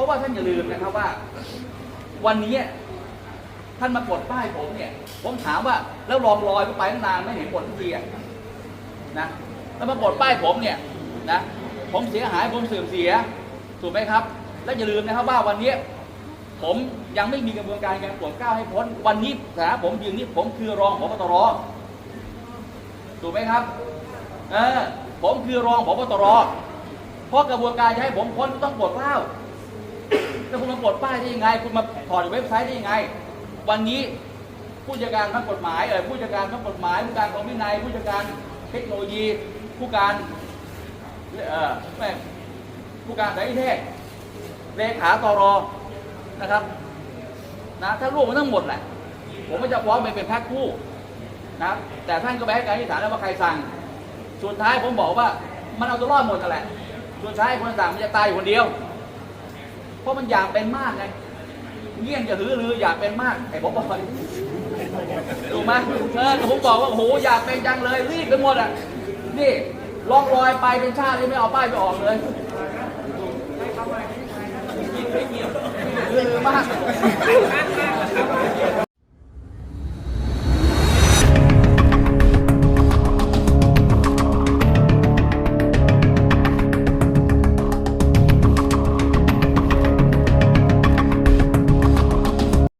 ราะว่าท่านอย่าลืมนะครับว่า วันนี้ท่านมากดป้ายผมเนี่ย ผมถามว่าแล้วลองรอยไปตั้งนานไม่เห็นผลทุกทีอะนะแล้วมากดป้ายผมเนี่ยนะผมเสียหายผมเสื่อมเสียถูกไหมครับ และอย่าลืมนะครับว่าวันนี้ผมยังไม่มีกระบวนการการโปรดก้าวให้พ้น วันนี้นะผมยืนนี้ผมคือรองผบตรถูกไหมครับเออผมคือรองผบตร เพราะกระบวนการจะให้ผมพ้นต้องปรดเกล้าแล้วคุณมาปลดป้ายได้ยังไง คุณมาถอดเว็บไซต์ได้ยังไง วันนี้ผู้จัดการทั้งกฎหมายเออผู้จัดการทั้งกฎหมายผู้การกองวินัยผู้จัดการเทคโนโลยี ผู้การเอ่อแม่ผู้การสายนิเทศเลขาตรอนะครับนะถ้ารวมมันทั้งหมดแหละผมก็จะฟ้องไปเป็นแพ็คคู่นะแต่ท่านก็ไปให้การที่ฐานแล้วว่าใครสั่ง สุดท้ายผมบอกว่ามันเอาตัวรอดหมดแหละ สุดท้ายคนสั่งมันจะตายอยู่คนเดียว เพราะมันอยากเป็นมากไงเงี้ยงจะหือรืออยากเป็นมากไอ้ผมบอกไปถูกไหมเออผมบอกว่าโอ้โหอยากเป็นจังเลยรีบไปหมดอะนี่ลองรอยไปเป็นชาติที่ไม่เอาป้ายไปออกเลยหือรือมาก